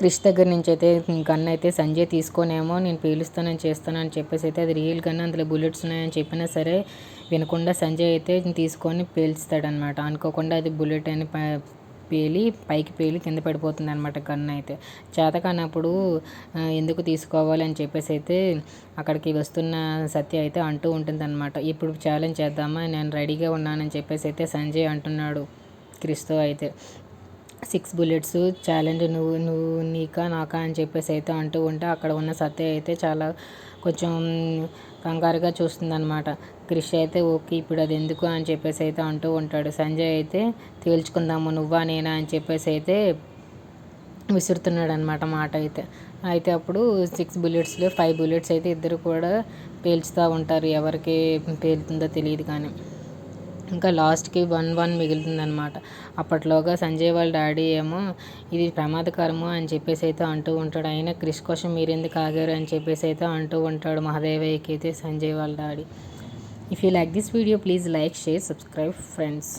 క్రిష్ దగ్గర నుంచి అయితే గన్ అయితే సంజయ్ తీసుకోనేమో నేను పేలుస్తానని అని చెప్పేసి అయితే అది రియల్ గన్ అందులో బుల్లెట్స్ ఉన్నాయని చెప్పినా సరే వినకుండా సంజయ్ అయితే తీసుకొని పేల్స్తాడనమాట అనుకోకుండా అది బుల్లెట్ అని పేలి పైకి పేలి కింద పడిపోతుంది అనమాట గన్ అయితే. చేత కానప్పుడు ఎందుకు తీసుకోవాలి అని చెప్పేసి అయితే అక్కడికి వస్తున్న సత్య అయితే అంటూ ఉంటుంది అనమాట ఇప్పుడు ఛాలెంజ్ చేద్దామా? నేను రెడీగా ఉన్నానని చెప్పేసి అయితే సంజయ్ అంటున్నాడు క్రిస్తో అయితే. సిక్స్ బుల్లెట్స్ ఛాలెంజ్ నువ్వు నువ్వు నీకా నాకా అని చెప్పేసి అయితే అంటూ ఉంటే అక్కడ ఉన్న సత్య అయితే చాలా కొంచెం కంగారుగా చూస్తుందన్నమాట. క్రిష్ అయితే ఓకే ఇప్పుడు అది ఎందుకు అని చెప్పేసి అయితే అంటూ ఉంటాడు. సంజయ్ అయితే తేల్చుకుందాము నువ్వా నేనా అని చెప్పేసి అయితే విసురుతున్నాడు అనమాట మాట అయితే. అయితే అప్పుడు సిక్స్ బుల్లెట్స్లో ఫైవ్ బుల్లెట్స్ అయితే ఇద్దరు కూడా పేల్చుతూ ఉంటారు. ఎవరికి పేలుతుందో తెలియదు కానీ. ఇంకా లాస్ట్కి వన్ వన్ మిగులుతుందనమాట అప్పట్లోగా సంజయ్ వాళ్ళ డాడీ ఏమో ఇది ప్రమాదకరము అని చెప్పేసి అయితే అంటూ ఉంటాడు. అయినా క్రిష్ కోసం మీరు ఎందుకు ఆగారు అని చెప్పేసి అయితే అంటూ ఉంటాడు మహాదేవయ్యకి అయితే సంజయ్ వాళ్ళ daddy. If you like this video please like share subscribe friends